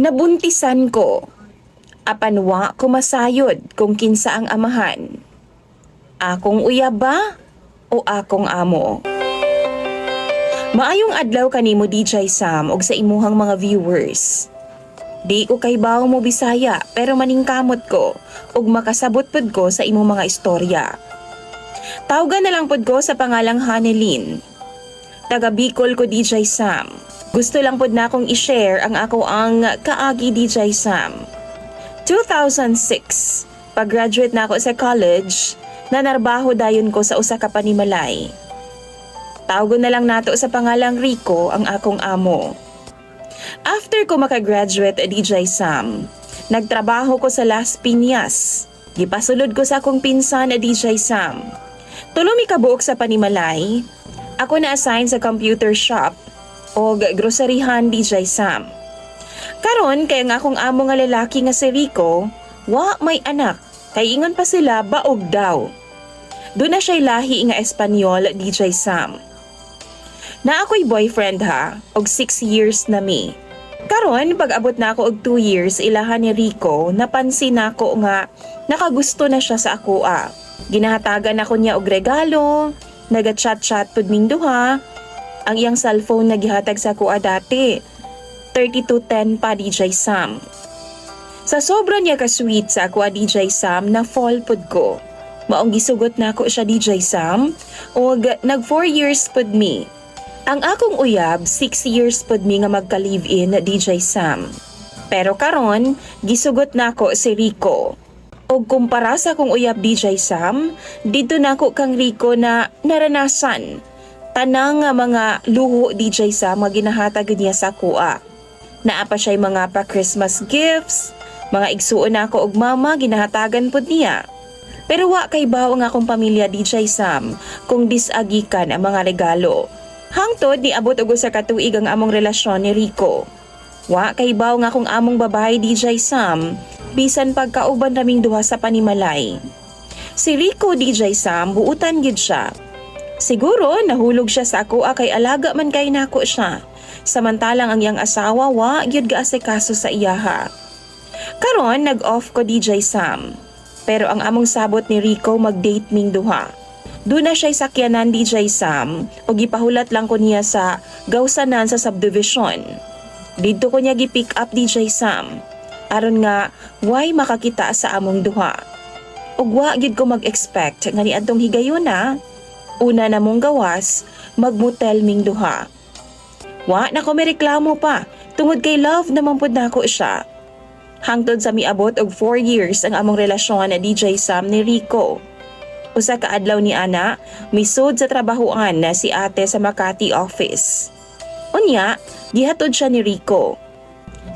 Nabuntisan ko. Apanwa kumasayod kung kinsa ang amahan. Akong uyab ba o akong amo? Maayong adlaw kanimo DJ Sam og sa imuhang mga viewers. Di ko kay bawo mo Bisaya pero maningkamot ko ug makasabot pud ko sa imong mga istorya. Tawgan na lang pud ko sa pangalang Hanelin. Taga Bicol ko DJ Sam. Gusto lang pud na akong i-share ang ako ang kaagi DJ Sam. 2006, pag-graduate na ako sa college, nanarbaho dayon ko sa usa ka panimalay. Tawgon na lang nato sa pangalang Rico ang akong amo. After ko makagraduate DJ Sam, nagtrabaho ko sa Las Piñas. Gipasulod ko sa akong pinsan na DJ Sam. Tulumi kabuok sa panimalay, ako na-assign sa computer shop o groceryhan DJ Sam. Karon kay nga akong amo nga lalaki nga si Rico, wa may anak, kay ingon pa sila baog daw. Doon na siya'y lahi nga Espanyol DJ Sam. Na ako'y boyfriend ha, og 6 years na mi. Karon pag abot na ako og 2 years ilahan ni Rico, napansin nako nga nakagusto na siya sa ako ah. Ginahatagan ako niya og regalo, naga-chat-chat pud ming duha. Ang iyang cellphone na gihatag sa ah, dati. 3210 pa DJ Sam. Sa sobra niya ka-sweet sa ah, DJ Sam na fall pud ko. Maong gisugot na ako siya DJ Sam og nag 4 years pud mi. Ang akong uyab 6 years pud mi nga magka-live-in DJ Sam. Pero karon gisugot na ako si Rico. Og kumpara sa akong uyab DJ Sam, dito na ako kang Rico na naranasan. Tanang mga luho DJ Sam nga ginahatag niya sa kuha. Naa pa siya'y mga pa-Christmas gifts, mga igsuon na ako og mama ginahatagan pud niya. Pero wa kay bawo nga akong pamilya DJ Sam kung disagikan ang mga regalo. Hangtod ni abot og usa ka tuig ang among relasyon ni Rico. Wa kay bawo nga akong among babae DJ Sam bisan pagkauban raming duha sa panimalay. Si Rico DJ Sam buutan gid siya. Siguro nahulog siya sa ako ah, kay alaga man kay nako siya. Samantalang ang iyang asawa wa gyud gaasikaso sa iyaha. Karon nag-off ko DJ Sam. Pero ang among sabot ni Rico mag-date ming duha. Doon na siya'y sakyanan DJ Sam o gipahulat lang ko niya sa gawsanan sa subdivision. Dito ko niya gi-pick up DJ Sam. Aron nga, why makakita sa among duha. Ug wa gid ko mag-expect nga ni adtong higayon na. Una na mong gawas, magmotel ming duha. Wa na ko reklamo pa, tungod kay love naman pud nako siya. Hangtod sa miabot og 4 years ang among relasyon na DJ Sam ni Rico. Usa ka adlaw ni ana, misud sa trabahoan na si ate sa Makati office. Unya, gihatod siya ni Rico.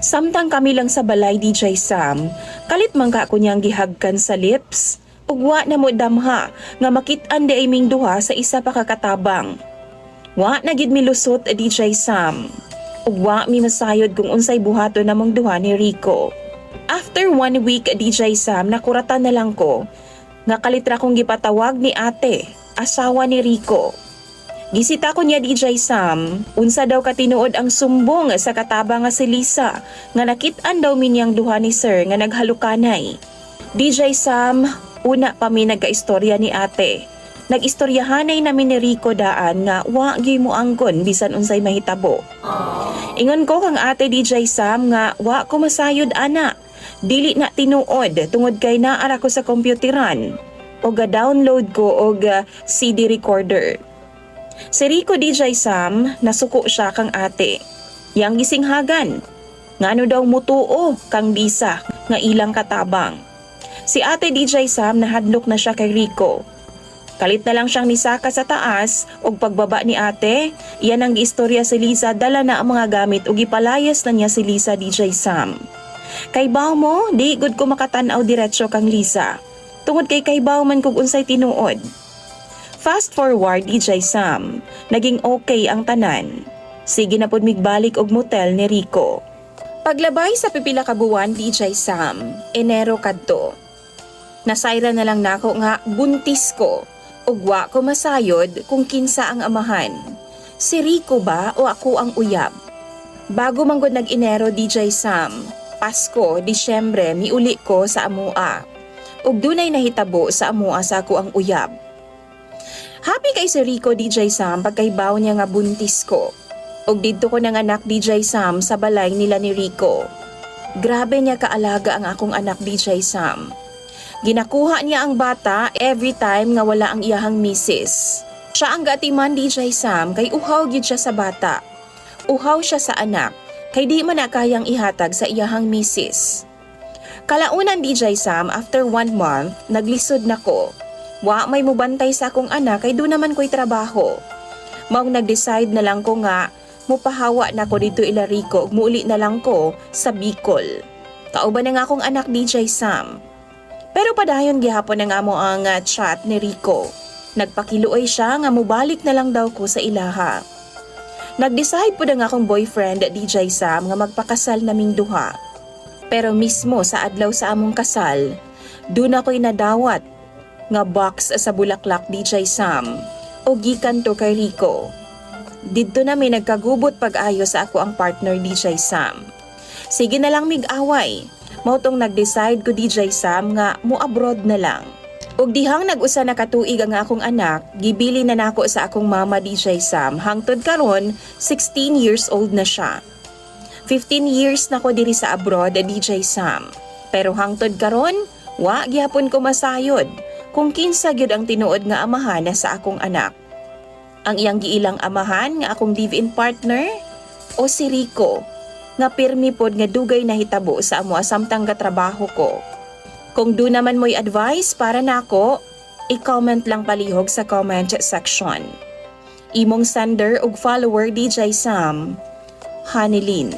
Samtang kami lang sa balay DJ Sam, kalit man ka ako niyang gihagkan sa lips. Ugwa na mo damha nga makit-an di ay ming duha sa isa pa kakatabang. Wa na gid mi lusot DJ Sam. Ugwa mi masayod kung unsay buhato namong duha ni Rico. After one week DJ Sam, nakuratan na lang ko. Nga kalitra kong gipatawag ni ate, asawa ni Rico. Gisita ko niya DJ Sam, unsa daw katinuod ang sumbong sa kataba nga si Lisa, nga nakit-an daw minyang duha ni Sir nga naghalukanay. DJ Sam, una pa mi nagkaistorya ni ate. Nagistoryahanay namin ni Rico daan nga wa gyud mo angkon bisan unsay mahitabo. Ingon ko kang ate DJ Sam nga wa ko masayod ana. Dili na tinuod tungod kay naara ko sa kompyuteran o ga-download ko og CD recorder. Si Rico DJ Sam, nasuko siya kang ate. Yang gisinghagan. Ngano daw mutuo kang bisa nga ilang katabang. Si ate DJ Sam nahadlok na siya kay Rico. Kalit na lang siyang nisaka sa taas ug pagbaba ni ate, iyan ang istorya si Lisa dala na ang mga gamit ug ipalayas na niya si Lisa DJ Sam. Kay baw mo, di gud ko makatan-aw diretso kang Lisa. Tungod kay kay baw man kung unsay tinuod. Fast forward DJ Sam, naging okay ang tanan. Sige na pud migbalik og motel ni Rico. Paglabay sa pipila ka buwan DJ Sam, Enero kadto. Nasayra na lang nako nga buntis ko ug wa ko masayod kung kinsa ang amahan. Si Rico ba o ako ang uyab? Bago manggod nag-Enero DJ Sam, Pasko, Disyembre, miuli ko sa Amua. Ug dunay nahitabo sa Amua sa ako ang uyab. Happy kay si Rico DJ Sam pagkaibaw niya nga buntis ko. Ug didto ko ng anak DJ Sam sa balay nila ni Rico. Grabe niya kaalaga ang akong anak DJ Sam. Ginakuha niya ang bata every time nga wala ang iyahang misis. Siya ang gatiman DJ Sam kay uhaw gyud siya sa bata. Uhaw siya sa anak kay di man na kayang ihatag sa iyahang misis. Kalaunan DJ Sam after one month naglisod na ko. Wa may mubantay sa akong anak kay do naman ko'y trabaho. Maong nag-decide na lang ko nga mupahawa na ko dito ila Rico ug muuli na lang ko sa Bicol. Kauban na nga akong anak DJ Sam. Pero padayon gihapon na nga mo ang uh, chat ni Rico. Nagpakiluoy siya nga mubalik na lang daw ko sa ilaha. Nag-decide po na nga akong boyfriend DJ Sam nga magpakasal naming duha. Pero mismo sa adlaw sa among kasal, doon ako'y nadawat nga box sa Bulaklak DJ Sam o gikan to kay Rico. Didto na may nagkagubot pag-ayo sa ako ang partner DJ Sam. Sige na lang mig-away. Mautong nag-decide ko DJ Sam nga mo abroad na lang. Ug dihang nag-usa na katuig ang akong anak, gibili na nako sa akong mama DJ Sam hangtod karon 16 years old na siya. 15 years na ko diri sa abroad DJ Sam. Pero hangtod karon, wa gihapon ko masayod kung kinsa gyud ang tinuod nga amahan na sa akong anak. Ang iyang giilang amahan nga akong live-in partner o si Rico nga pirmi pod nga dugay na hitabo sa amo samtang gatrabaho ko. Kung do naman mo'y advice para nako, i-comment lang palihog sa comment section. Imong sender ug follower DJ Sam, Hanilin.